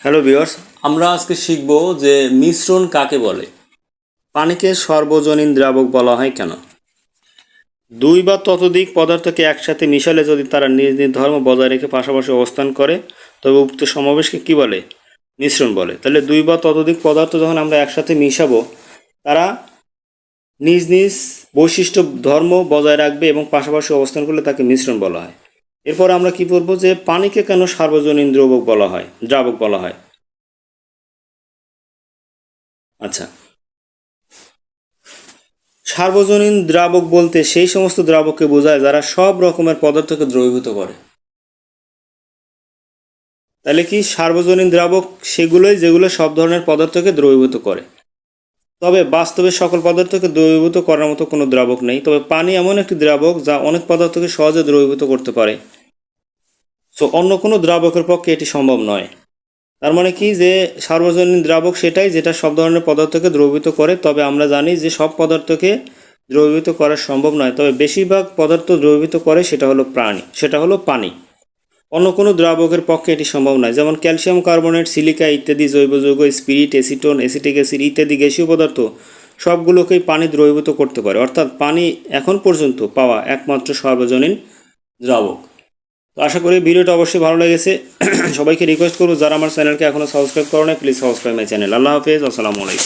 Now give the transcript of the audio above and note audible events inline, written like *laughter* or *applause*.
Hello viewers, আমরা আজকে শিখব যে মিশ্রণ কাকে বলে। পানিকে সর্বজনীন দ্রাবক বলা হয় কেন? দুই বা ততোধিক পদার্থকে একসাথে মিশালে যদি তারা নিজ নিজ ধর্ম বজায় রেখে পাশাপাশি অবস্থান করে, তবে উক্ত সমাবেশকে কি বলে? মিশ্রণ বলে। তাহলে দুই বা ততোধিক পদার্থ যখন আমরা একসাথে মিশাবো, তারা নিজ নিজ বৈশিষ্ট্য ধর্ম বজায় রাখবে এবং পাশাপাশি অবস্থান করলে তাকে মিশ্রণ বলা হয়। এরপর আমরা কি বলব যে পানিকে কেন সার্বজনীন দ্রবক বলা হয়, দ্রাবক বলা হয়? আচ্ছা। সার্বজনীন দ্রাবক বলতে সেই সমস্ত দ্রাবককে বোঝায় যারা সব রকমের পদার্থকে দ্রবীভূত করে। তাহলে কি সার্বজনীন দ্রাবক সেগুলোই যেগুলো সব ধরনের পদার্থকে দ্রবীভূত করে? তবে বাস্তবে সকল পদার্থকে দ্রবীভূত করার মতো কোনো দ্রাবক নেই। তবে পানি এমন একটি দ্রাবক যা অনেক পদার্থকে সহজে দ্রবীভূত করতে পারে। সো অন্য কোনো দ্রাবকের পক্ষে এটি সম্ভব নয়। তার মানে কি যে সার্বজনীন দ্রাবক সেটাই যেটা সব ধরনের পদার্থকে দ্রবীভূত করে, তবে আমরা জানি যে সব পদার্থকে দ্রবীভূত করা সম্ভব নয়। তবে বেশিরভাগ পদার্থ দ্রবীভূত করে সেটা হলো প্রাণী, সেটা হলো পানি। অন্য কোনো দ্রাবকের পক্ষে এটি সম্ভব নয়, যেমন ক্যালসিয়াম কার্বনেট, সিলিকা ইত্যাদি জৈব যৌগ, স্পিরিট এসিটোন এসিটিক অ্যাসিড ইত্যাদি গ্যাসীয় পদার্থ সবগুলোকেই পানি দ্রবীভূত করতে পারে। অর্থাৎ পানি এখন পর্যন্ত পাওয়া একমাত্র সর্বজনীন দ্রাবক। তো আশা করি ভিডিওটা অবশ্যই ভালো লেগেছে। *clears throat* সবাইকে রিকোয়েস্ট করব, যারা আমার চ্যানেলকে এখনও সাবস্ক্রাইব করো না প্লিজ সাবস্ক্রাইব মাই চ্যানেল আল্লাহ হাফেজ, আসসালামু আলাইকুম।